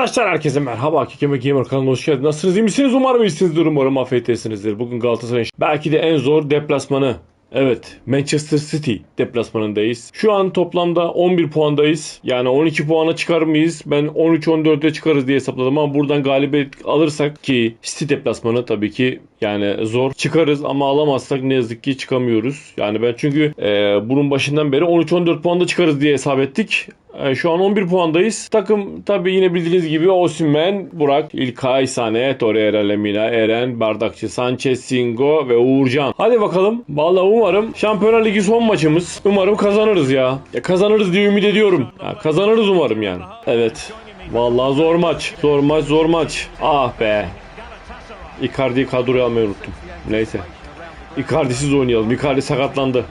Arkadaşlar herkese merhaba. Kekeme Gamer kanalına hoş geldiniz. Nasılsınız? iyi misiniz? Umarım iyisinizdir. Umarım afiyettesinizdir. Bugün Galatasaray'ın belki de en zor deplasmanı. Evet, Manchester City deplasmanındayız. Şu an toplamda 11 puandayız. Yani 12 puana çıkar mıyız? Ben 13-14'e çıkarız diye hesapladım ama buradan galibiyet alırsak ki City deplasmanı tabii ki yani zor. Çıkarız ama alamazsak ne yazık ki çıkamıyoruz. Yani ben çünkü e, bunun başından beri 13-14 puanda çıkarız diye hesap ettik. E, şu an 11 puandayız. Takım tabii yine bildiğiniz gibi Osimhen, Burak, İlkay, Sane, Torreira, Lemina, Eren, Bardakçı, Sanchez, Singo ve Uğurcan. Hadi bakalım. Vallahi umarım Şampiyonlar Ligi son maçımız. Umarım kazanırız ya. ya kazanırız diye ümit ediyorum. Ya, kazanırız umarım yani. Evet. Vallahi zor maç. Zor maç, zor maç. Ah be. Icardi'yi kadroya almayı unuttum. Neyse. Icardi'siz oynayalım. Icardi sakatlandı.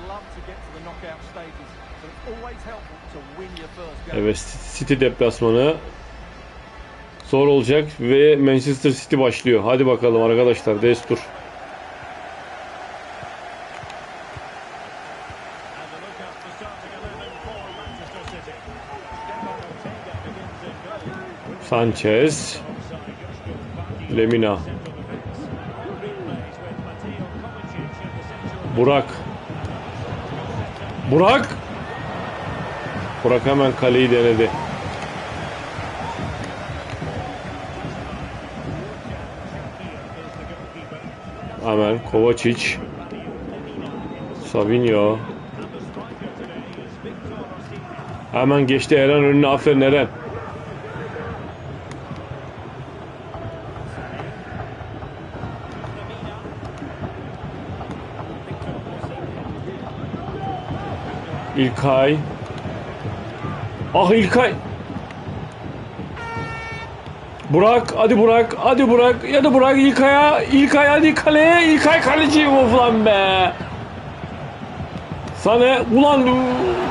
Evet City deplasmanı zor olacak ve Manchester City başlıyor. Hadi bakalım arkadaşlar destur. Sanchez Lemina Burak Burak Burak hemen kaleyi denedi. Hemen Kovacic. Savinho. Hemen geçti Eren önüne. Aferin Eren. İlkay. Ah İlkay. Burak hadi Burak hadi Burak ya da Burak İlkay'a İlkay hadi kaleye İlkay kaleci of lan be. Sana ulan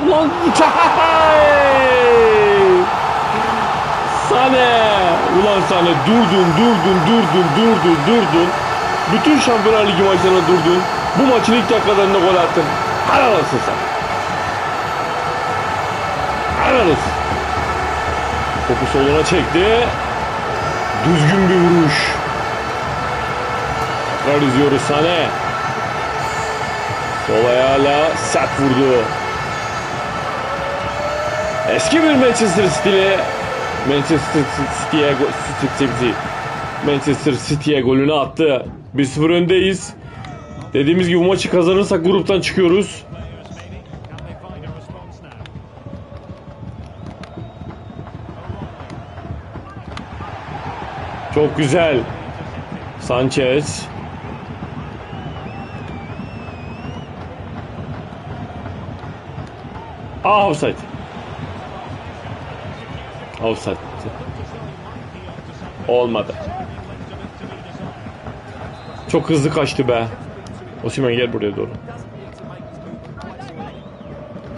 ulan Sane ulan Sane durdun durdun durdun durdun durdun bütün Şampiyonlar Ligi maçlarına durdun bu maçın ilk dakikalarında gol attın helal olsun sana Ararız. Topu soluna çekti. Düzgün bir vuruş. Tekrar izliyoruz Sane. Sol ayağıyla sert vurdu. Eski bir Manchester City'li Manchester City'ye City, Manchester City'ye golünü attı. 1-0 öndeyiz. Dediğimiz gibi bu maçı kazanırsak gruptan çıkıyoruz. Çok güzel. Sanchez. Ah offside. Offside. Olmadı. Çok hızlı kaçtı be. Osimhen gel buraya doğru.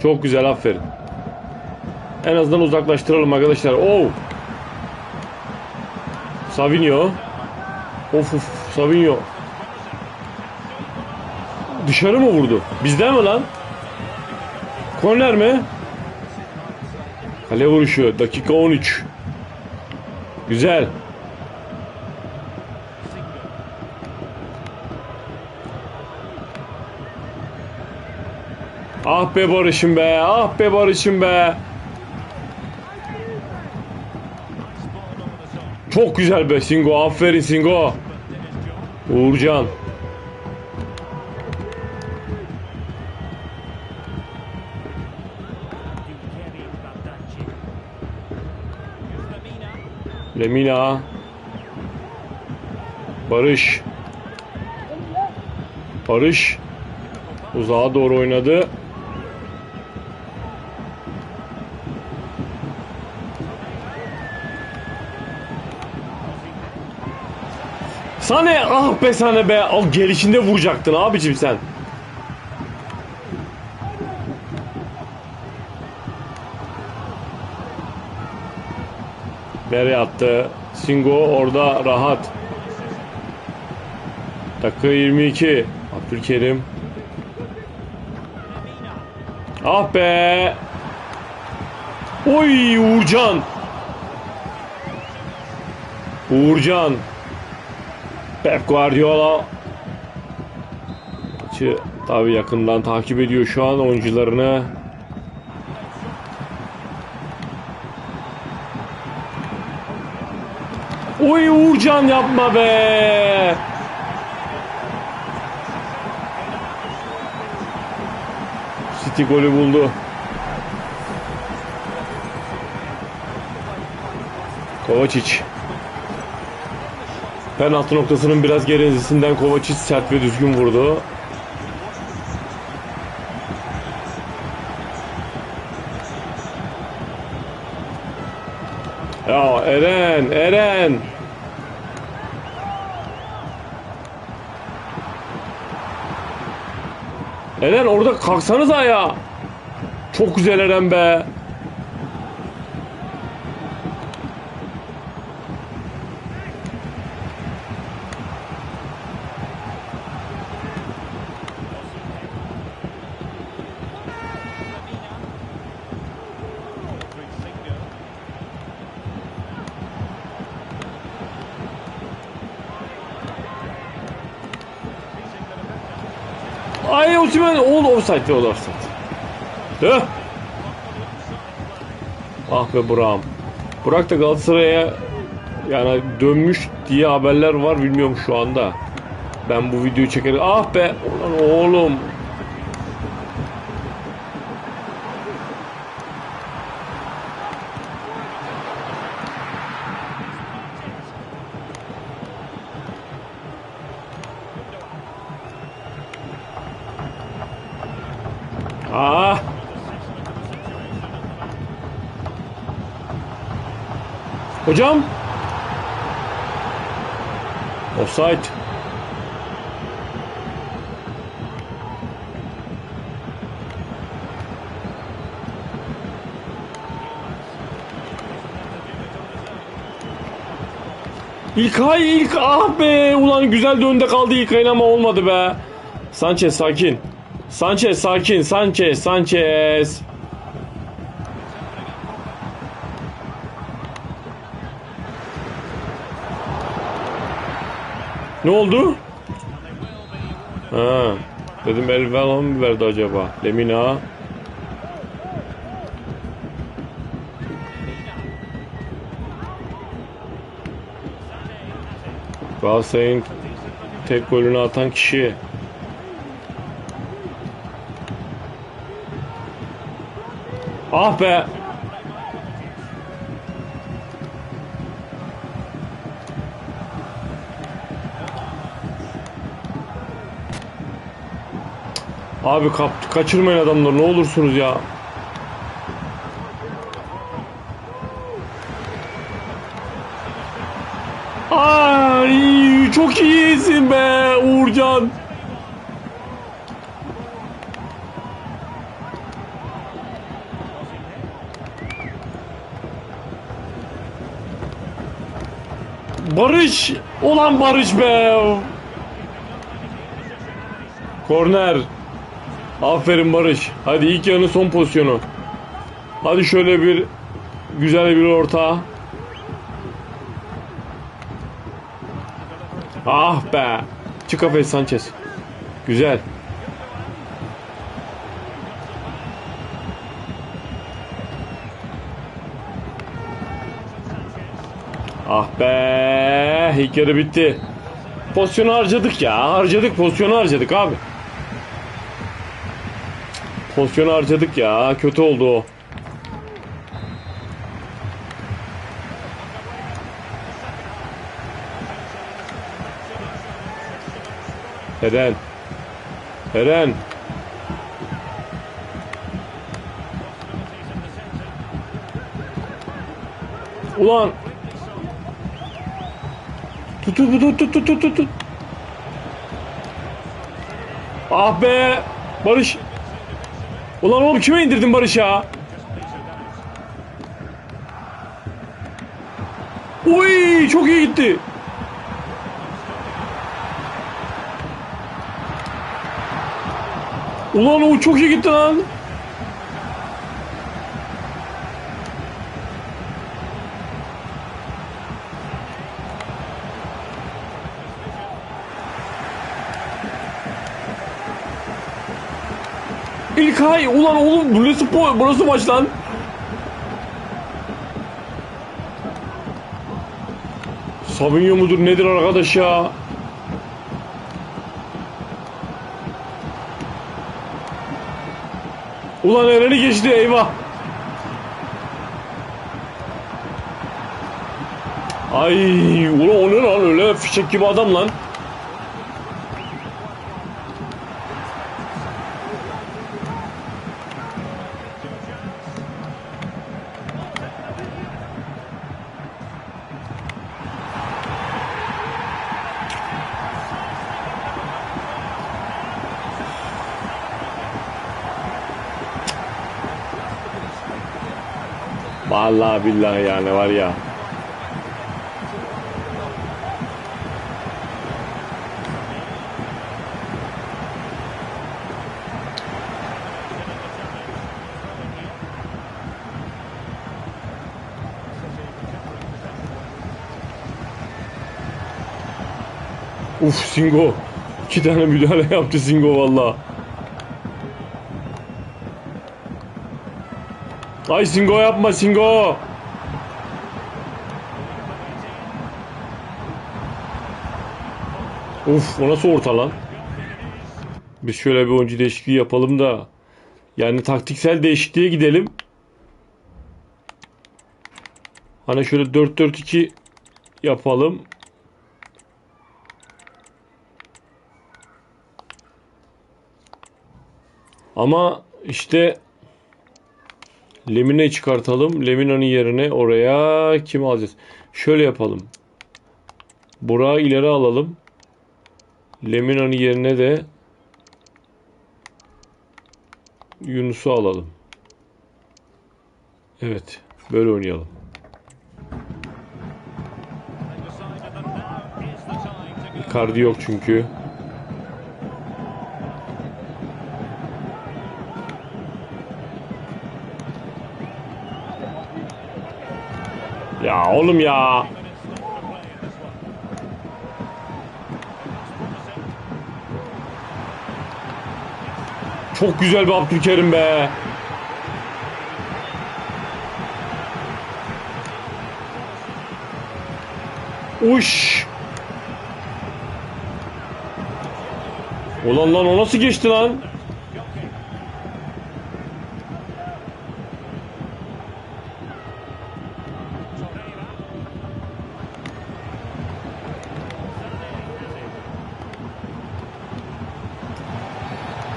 Çok güzel aferin. En azından uzaklaştıralım arkadaşlar. Oh! Savinho. Of of Savinho. Dışarı mı vurdu? Bizden mi lan? Korner mi? Kale vuruşu. Dakika 13. Güzel. Ah be Barış'ım be. Ah be Barış'ım be. Çok güzel be Singo. Aferin Singo. Uğurcan. Lemina. Barış. Barış. Uzağa doğru oynadı. Sane ah be Sane be. Al gelişinde vuracaktın abicim sen. Nereye attı? Singo orada rahat. Dakika 22. Abdülkerim. Ah be. Oy Uğurcan. Uğurcan. Pep Guardiola. Maçı tabii yakından takip ediyor şu an oyuncularını. Oy Uğurcan yapma be. City golü buldu. Kovacic. Penaltı noktasının biraz gerizisinden Kovacic sert ve düzgün vurdu. Ya Eren, Eren. Eren orada kalksanız ayağa. Çok güzel Eren be. Ay Osimhen oğul offside oğul offside. Tüh. Ah be Burak'ım. Burak da Galatasaray'a yani dönmüş diye haberler var bilmiyorum şu anda. Ben bu videoyu çekerim. Ah be ulan oğlum. Ah. Hocam. Offside. İlkay ilk ah be ulan güzel de kaldı İlkay'ın ama olmadı be. Sanchez sakin. Sanchez sakin. Sanchez Sanchez. Ne oldu? Ha. Dedim Elvela mı verdi acaba? Lemina. Galatasaray'ın tek golünü atan kişi. Ah be. Abi kap kaçırmayın adamları ne olursunuz ya. Ay çok iyisin be Uğurcan. Barış! Ulan Barış be! Korner. Aferin Barış. Hadi ilk yarının son pozisyonu. Hadi şöyle bir güzel bir orta. Ah be. Çık kafayı Sanchez. Güzel. Ah be. İlk yarı bitti. Pozisyonu harcadık ya. Harcadık pozisyonu harcadık abi. Pozisyonu harcadık ya. Kötü oldu o. Eren. Eren. Ulan. Tut tut tut tut tut tut tut. Ah be. Barış. Ulan oğlum kime indirdin Barış ya? Uy çok iyi gitti. Ulan o çok iyi gitti lan. İlkay ulan oğlum burası, burası maç lan. Savinho mudur nedir arkadaş ya? Ulan Eren'i geçti eyvah. Ay ulan o ne lan öyle fişek gibi adam lan. Vallahi billahi yani var ya. Uf Singo. İki tane müdahale yaptı Singo valla. Ay Singo yapma Singo. Uf o nasıl orta lan? Biz şöyle bir oyuncu değişikliği yapalım da. Yani taktiksel değişikliğe gidelim. Hani şöyle 4-4-2 yapalım. Ama işte Lemine'yi çıkartalım. Lemina'nın yerine oraya kim alacağız? Şöyle yapalım. Burak'ı ileri alalım. Lemina'nın yerine de Yunus'u alalım. Evet. Böyle oynayalım. Icardi yok çünkü. Ya oğlum ya. Çok güzel bir Abdülkerim be. Uş. Ulan lan o nasıl geçti lan?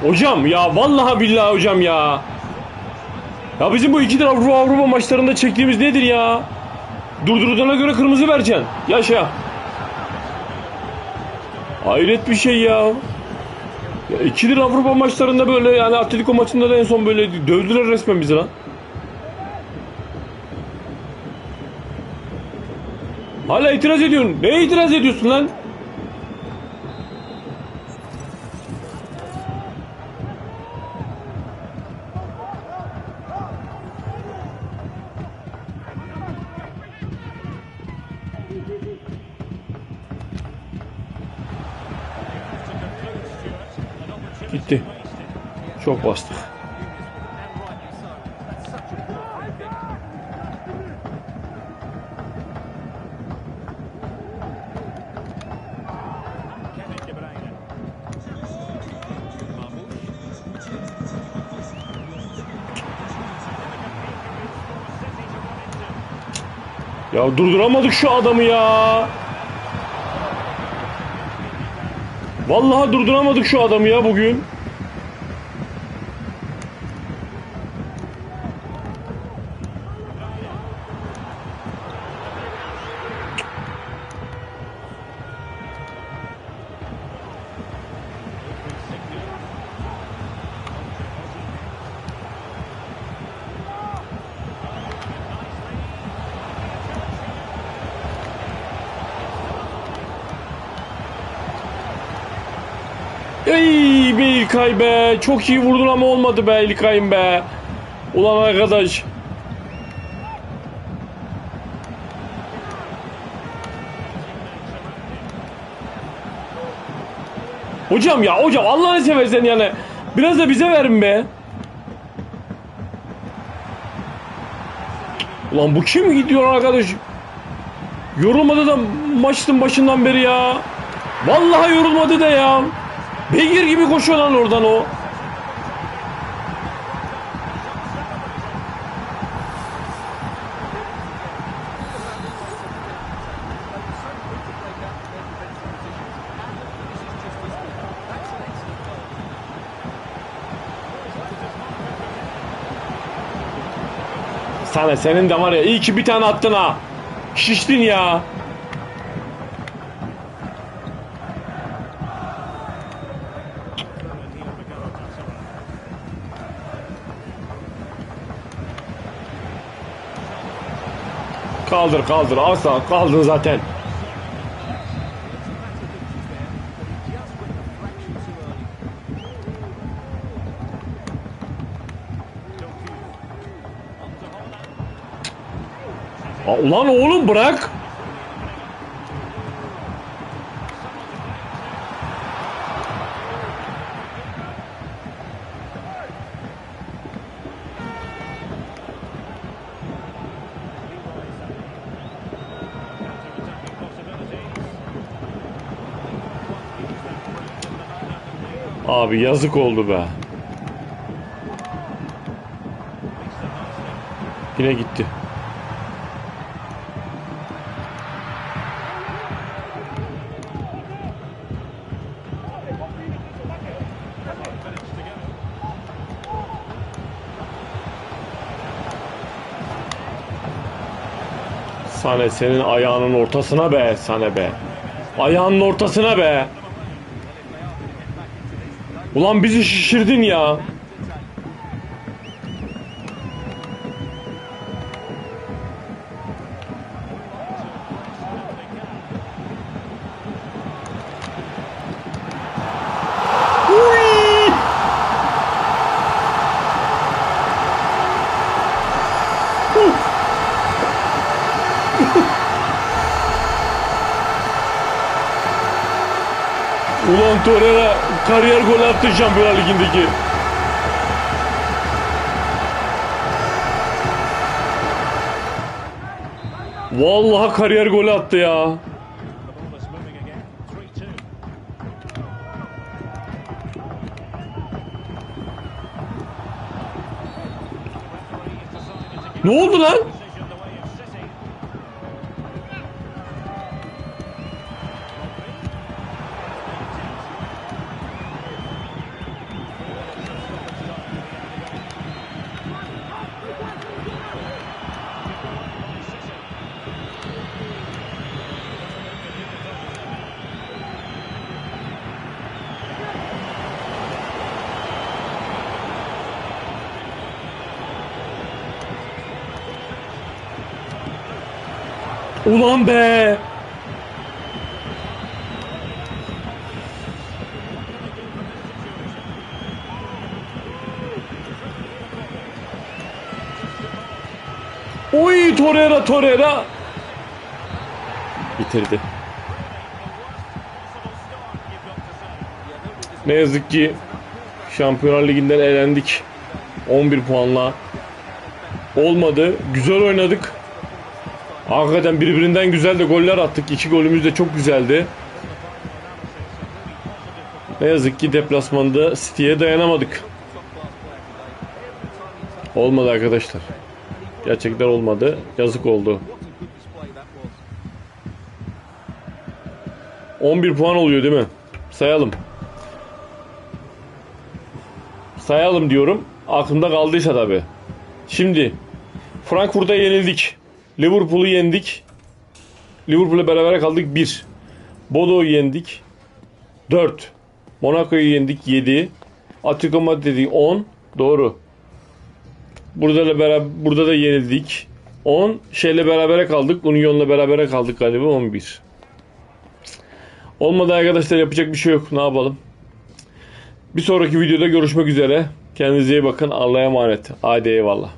Hocam ya vallahi billahi hocam ya. Ya bizim bu iki Avrupa, Avrupa maçlarında çektiğimiz nedir ya? Durdurduğuna göre kırmızı vereceksin. Yaşa. Hayret bir şey ya. ya ikidir Avrupa maçlarında böyle yani Atletico maçında da en son böyle dövdüler resmen bizi lan. Hala itiraz ediyorsun. Neye itiraz ediyorsun lan? Çok bastık. Ya durduramadık şu adamı ya. Vallahi durduramadık şu adamı ya bugün. İlkay be. Çok iyi vurdun ama olmadı be İlkay'ım be. Ulan arkadaş. Hocam ya hocam Allah'ını seversen yani. Biraz da bize verin be. Ulan bu kim gidiyor arkadaş? Yorulmadı da maçın başından beri ya. Vallahi yorulmadı da ya. Beygir gibi koşuyor lan oradan o. Sana senin de var ya iyi ki bir tane attın ha. Şiştin ya. Kaldır kaldır asla kaldın zaten. Ulan oğlum bırak. Abi yazık oldu be. Yine gitti. Sane senin ayağının ortasına be Sane be. Ayağının ortasına be. Ulan bizi şişirdin ya. Ulan Torreira kariyer gol attı Şampiyonlar Ligi'ndeki. Vallahi kariyer golü attı ya. Ne oldu lan? Ulan be! Oy Torreira Torreira! Bitirdi. Ne yazık ki Şampiyonlar Ligi'nden elendik. 11 puanla. Olmadı. Güzel oynadık. Hakikaten birbirinden güzel de goller attık. İki golümüz de çok güzeldi. Ne yazık ki deplasmanda City'ye dayanamadık. Olmadı arkadaşlar. Gerçekten olmadı. Yazık oldu. 11 puan oluyor değil mi? Sayalım. Sayalım diyorum. Aklımda kaldıysa tabi. Şimdi Frankfurt'a yenildik. Liverpool'u yendik. Liverpool'la beraber kaldık 1. Bodo'yu yendik 4. Monaco'yu yendik 7. Atletico Madrid'i 10. Doğru. Burada da beraber burada da yenildik. 10 şeyle berabere kaldık. Union'la berabere kaldık galiba 11. Olmadı arkadaşlar yapacak bir şey yok. Ne yapalım? Bir sonraki videoda görüşmek üzere. Kendinize iyi bakın. Allah'a emanet. Hadi eyvallah.